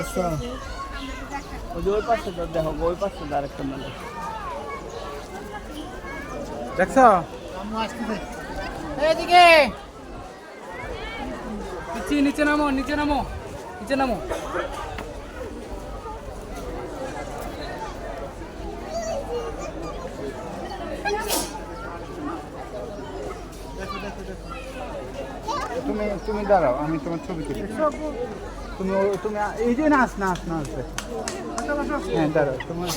আচ্ছা ওই যে ওই পাশে তো দেখো ওই পাশে তো আরেকটা মেলা দেখছ এদিকে নিচে নিচে নামো নিচে নামো নিচে নামো তুমি তুমি দাঁড়াও, আমি তোমার ছবি তুলি। তুমি তুমি এই যে নাচ নাচ নাচ। হ্যাঁ দাঁড়াও, তোমার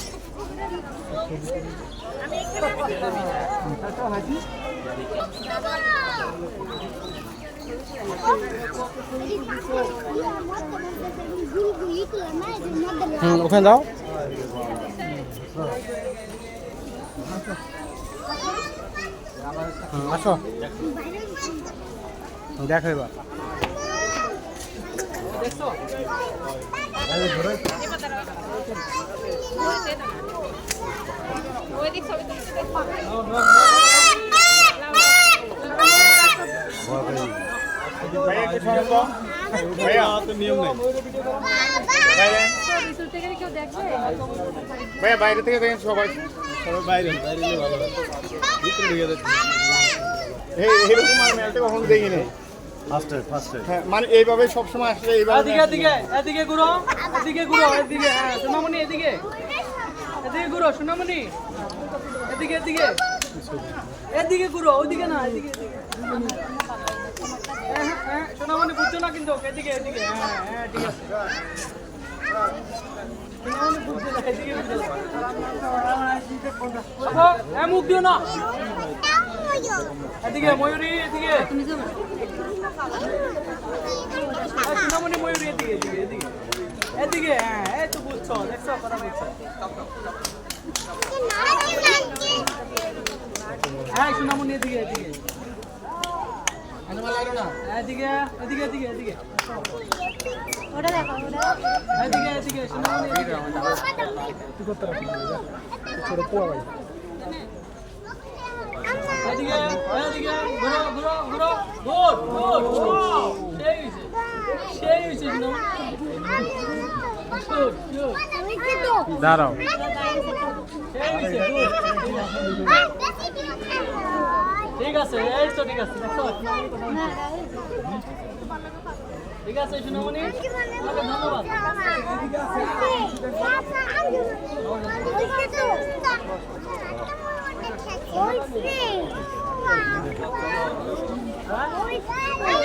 ওখানে দাও। আসো। দেখো এবার ভাইয়া বাইরে থেকে দেখেন সবাই সবাই বাইরে বাইরে ভালো ভিতরে ঢুকে যাচ্ছে এই এরকম আর মেলটা কখনো দেখিনি ফার্স্টে ফার্স্টে হ্যাঁ মানে এইভাবে সবসময় আসলে এইভাবে এদিকে এদিকে এদিকে ঘুরো এদিকে ঘুরো এদিকে হ্যাঁ সোনামণি এদিকে এদিকে ঘুরো সোনামণি এদিকে এদিকে এদিকে ঘুরো ওইদিকে না এদিকে এদিকে হ্যাঁ, হ্যাঁ, হ্যাঁ, সোনামণি বুঝছ না কিন্তু এদিকে এদিকে হ্যাঁ হ্যাঁ ঠিক আছে সোনামণি বুঝছে না, এদিকে বুঝছে না। বাবা, হ্যাঁ, মুখ দিও না এদিকে ময়ূরী, এদিকে। সোনামণি ময়ূরী এদিকে এদিকে এদিকে। এদিকে হ্যাঁ এই তো বুঝছ, দেখছ, কথা বলছো। হ্যাঁ সোনামণি এদিকে এদিকে। এদিকে এদিকে এদিকে এদিকে। ওটা দেখো ওটা এদিকে। এদিকে সোনামণি এদিকে এদিকে এদিকে ঘুরো ঘুরো ঘুরো। ঘুর সেই হইছে সেই দাঁড়াও. ঠিক আছে এই তো ঠিক আছে ঠিক আছে তোমাকে ধন্যবাদ। Oi,